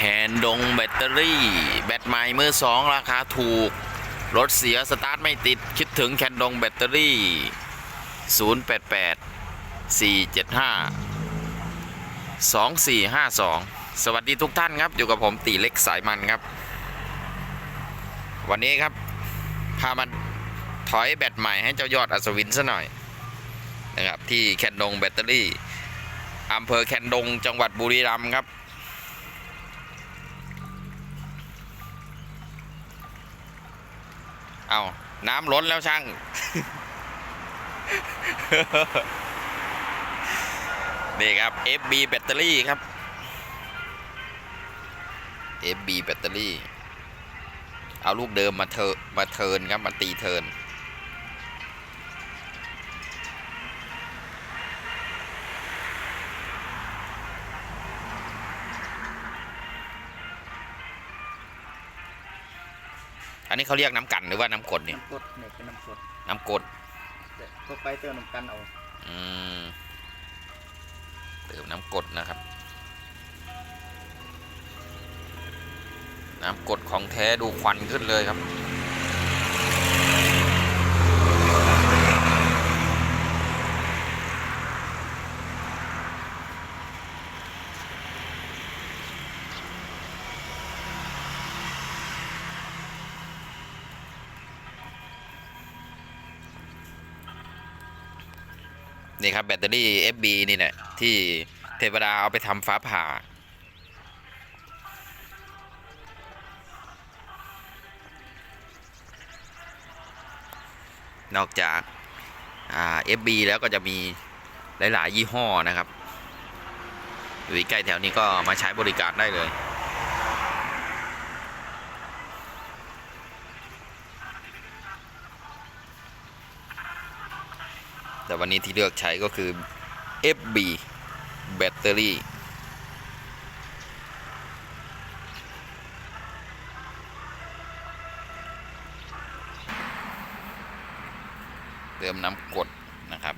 คนดงแบตเตอรี่ แบตใหม่มือสองราคาถูก รถเสียสตาร์ทไม่ติดคิดถึงแคนดงแบตเตอรี่ 088 475 2452 สวัสดีทุกท่านครับ อยู่กับผมตีเล็กสายมันครับ วันนี้ครับ พามันถอยแบตใหม่ให้เจ้ายอดอัศวินซะหน่อยนะครับที่แคนดงแบตเตอรี่อำเภอแคนดงจังหวัดบุรีรัมย์ครับ เอาน้ำล้นแล้วช่าง นี่ครับ FB แบตเตอรี่ครับ FB แบตเตอรี่ เอาลูกเดิมมาเทอมาเทิร์นครับ มาตีเทิร์น อันนี้เขาเรียกน้ำกันหรือว่าน้ำกรดเนี่ยน้ำกรดเนี่ยเป็นน้ำกรดน้ำกรดแต่ตัวไปเติมน้ำกันเอาอืมเติมน้ำกรดนะครับ น้ำกรดของแท้ดูควันขึ้นเลยครับ นี่ครับแบตเตอรี่ FB นี่แหละที่เทวดาเอาไปทำฟ้าผ่า นอกจากอ่า FB แล้วก็จะมีหลาย ๆ ยี่ห้อนะครับอยู่ใกล้แถวนี้ก็มาใช้บริการได้เลย แต่วันนี้ที่เลือกใช้ก็คือ FB แบตเตอรี่เติมน้ำกดนะครับ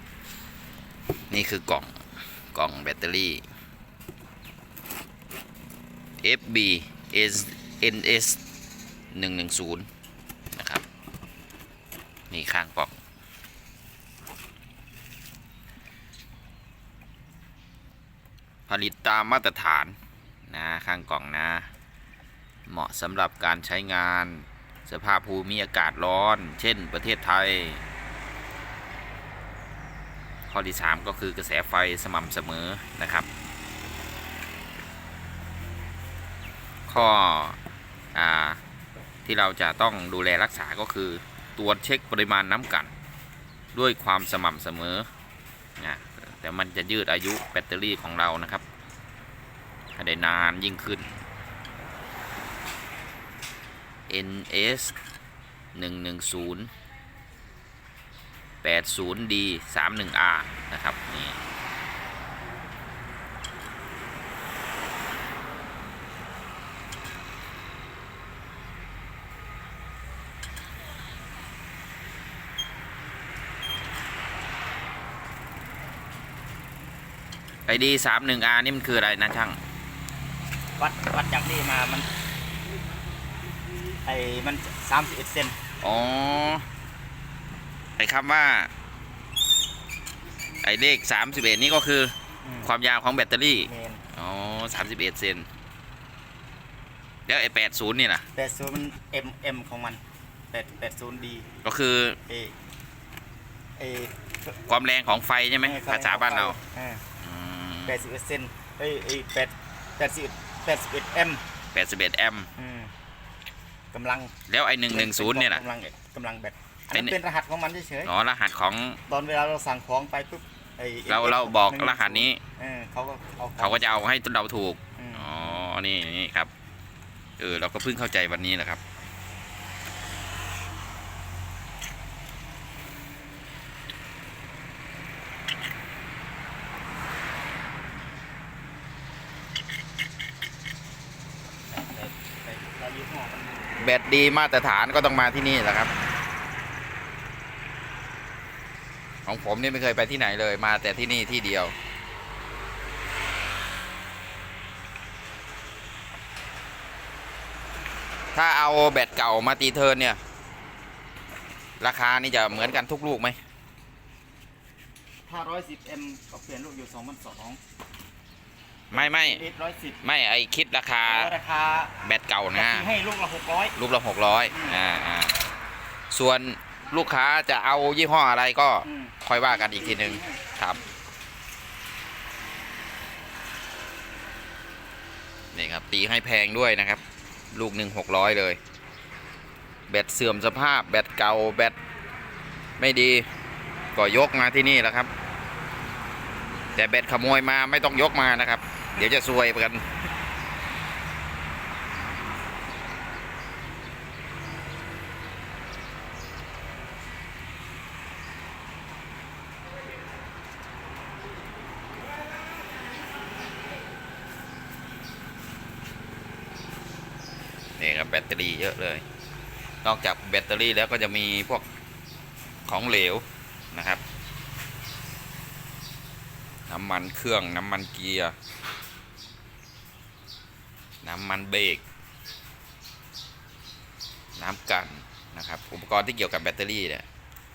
นี่คือกล่องกล่องแบตเตอรี่ FB S NS 110 นะครับ นี่ข้างกล่อง ลิตตามมาตรฐานนะข้างกล่องนะ เหมาะสำหรับการใช้งานสภาพภูมิอากาศร้อน เช่นประเทศไทย ข้อที่ 3 ก็คือกระแสไฟสม่ำเสมอนะครับ ข้ออที่เราจะต้องดูแลรักษาก็คือตรวจเช็คปริมาณน้ำกัน ด้วยความสม่ำเสมอนะ แต่มันจะยืดอายุแบตเตอรี่ของเรานะครับให้ได้นานยิ่งขึ้น NS 110 80D 31R นะครับนี่ ไอดี 31R นี่มันคืออะไรนะช่าง วัดวัดจากนี่มามัน ไอ้มันสามสิบเอ็ดเซนอ๋อ ไอ้คำว่า ไอ้เลข31นี่ก็คือ ความยาวของแบตเตอรี่ เมนอ๋อ31เซนแล้วไอ้80นี่ล่ะ แปดศูนย์มันเอ็มเอ็มของมันแปดแปดศูนย์ดีก็คือเอเอความแรงของไฟใช่ไหมภาษาบ้านเราอืม แปดสิบเอ็ดเซนเอ้ยเอ้ยแปดแปดสิบแปดสิบเอ็ดเอ็ม81 แอมป์กำลังแล้วไอ้110เนี่ยล่ะกำลังกำลังแบตอันไอ้นั้นนี่เป็นรหัสของมันเฉยอ๋อรหัสของๆตอนเวลาเราสั่งของไปปุ๊บไอ้ เรา FX เราบอก110รหัสนี้ เออเขาก็เอาเขาก็จะเอาให้เราถูก อืมอ๋อ นี่นี่ครับ เออ เราก็เพิ่งเข้าใจวันนี้แหละครับ แต่แต่แต่ยี่ห้อมัน แบตดีมาตรฐานก็ต้องมาที่นี่แหละครับ ของผมนี่ไม่เคยไปที่ไหนเลยมาแต่ที่นี่ที่เดียวถ้าเอาแบตเก่ามาตีเทิร์นเนี่ย ราคานี่จะเหมือนกันทุกลูกไหมถ้าร้อยสิบเอ็มก็เปลี่ยนลูกอยู่สองพันสอง ไม่ไม่ลิตรร้อยสิบไม่ไอคิดราคาราคาแบตเก่านะให้ลูกละหกร้อยลูกละหกร้อยอ่าอ่าส่วนลูกค้าจะเอายี่ห้ออะไรก็ค่อยว่ากันอีกทีหนึ่งครับนี่ครับตีให้แพงด้วยนะครับ ลูกหนึ่งหกร้อยเลย แบตเสื่อมสภาพแบตเก่าแบตไม่ดีก็ยกมาที่นี่แหล้วครับ แต่แบตขโมยมาไม่ต้องยกมานะครับ เดี๋ยวจะซวยกัน นี่ครับแบตเตอรี่เยอะเลย นอกจากแบตเตอรี่แล้วก็จะมีพวกของเหลวนะครับ น้ำมันเครื่องน้ำมันเกียร์ น้ำมันเบรกน้ำกันนะครับ อุปกรณ์ที่เกี่ยวกับแบตเตอรี่เนี่ย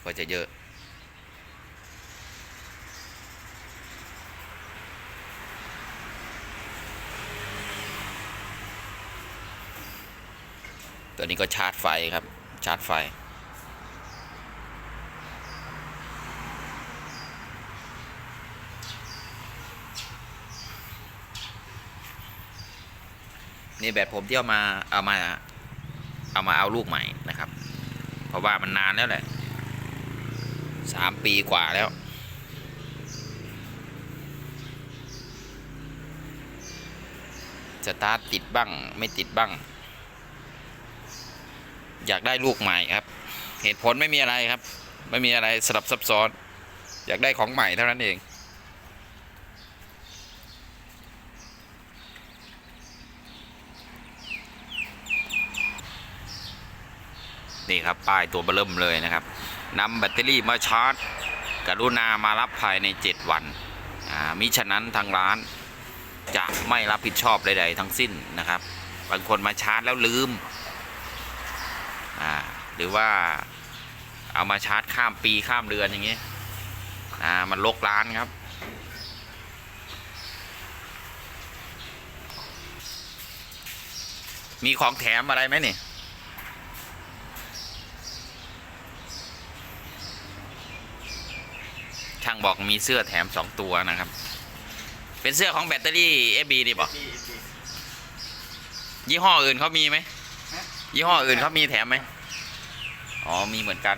ก็จะเยอะ ตัวนี้ก็ชาร์จไฟครับ ชาร์จไฟ นี่แบตผมที่เอามาเอามาเอามาเอาลูกใหม่นะครับ เพราะว่ามันนานแล้วแหละสามปีกว่าแล้ว สตาร์ทติดบ้างไม่ติดบ้าง อยากได้ลูกใหม่ครับ เหตุผลไม่มีอะไรครับ ไม่มีอะไรสลับซับซ้อน อยากได้ของใหม่เท่านั้นเอง นี่ครับป้ายตัวเบอร์เริ่มเลยนะครับนำแบตเตอรี่มาชาร์จ กรุณามารับภายใน 7 วันมิฉะนั้นทางร้านจะไม่รับผิดชอบใดๆทั้งสิ้นนะครับ บางคนมาชาร์จแล้วลืม หรือว่าเอามาชาร์จข้ามปีข้ามเดือนอย่างเงี้ยมันลกร้านครับมีของแถมอะไรไหมนี่ ช่าง บอกมีเสื้อแถมสองตัวนะครับ เป็นเสื้อของแบตเตอรี่ FB นี่บอกยี่ห้ออื่นเขามีไหมยี่ห้ออื่นเขามีแถมไหมอ๋อมีเหมือนกัน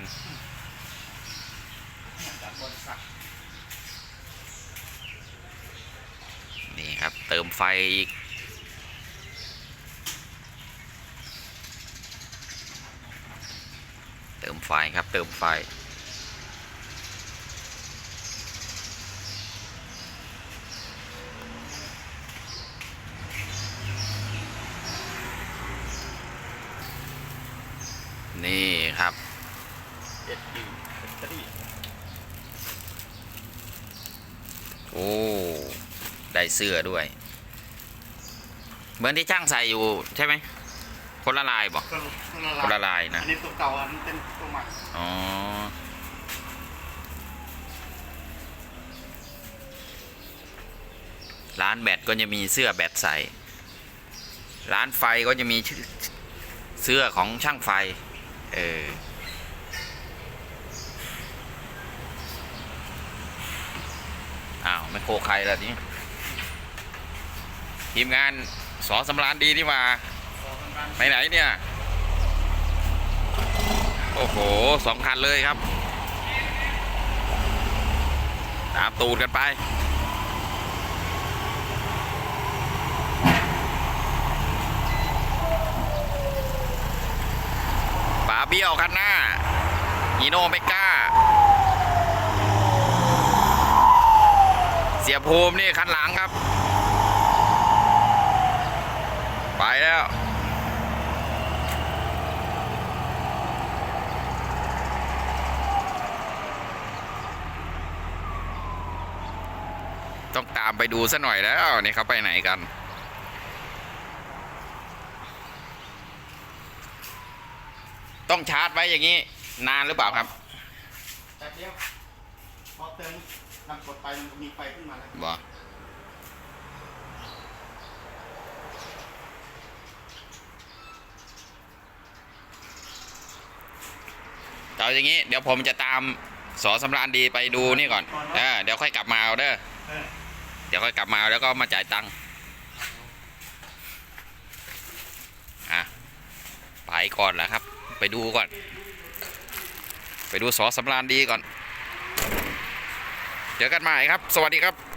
นี่ครับ เติมไฟอีกเติมไฟครับ เติมไฟ นี่ครับ เอ็ดดีแบตเตอรี่ โอ้ ได้เสื้อด้วยเหมือนที่ช่างใส่อยู่ใช่ไหมคนละลายบอกก็คนละลายนะอันนี้ตัวเก่าอันนี้เป็นตัวใหม่อ๋อร้านแบตก็จะมีเสื้อแบตใส่ ร้านไฟก็จะมีชื่อเสื้อของช่างไฟ เออ อ้าวไม่โคใครล่ะนี่ ทีมงานสอสำรานดีนี่หว่าไปไหนเนี่ย โอ้โหสองคันเลยครับ ตามตูดกันไปป๋าเบี้ยวคันหน้าฮีโน่ไม่กล้า เสียภูมินี่คันหลังครับ ไปแล้ว ต้องตามไปดูซะหน่อยแล้ว นี่เขาไปไหนกันต้องชาร์จไว้อย่างนี้ นานหรือเปล่าครับแป๊บเดียวพอเติมน้ำกรดไปมันมีไฟขึ้นมาแล้ว เอาอย่างนี้ เดี๋ยวผมจะตามสอสำราญดีไปดูนี่ก่อนเออเดี๋ยวค่อยกลับมาเอาเด้อเดี๋ยวค่อยกลับมาแล้วก็มาจ่ายตังค์อะไปก่อนแล้วครับ ไปดูก่อน ไปดูสอสำราญดีก่อน เจอกันใหม่ครับ สวัสดีครับ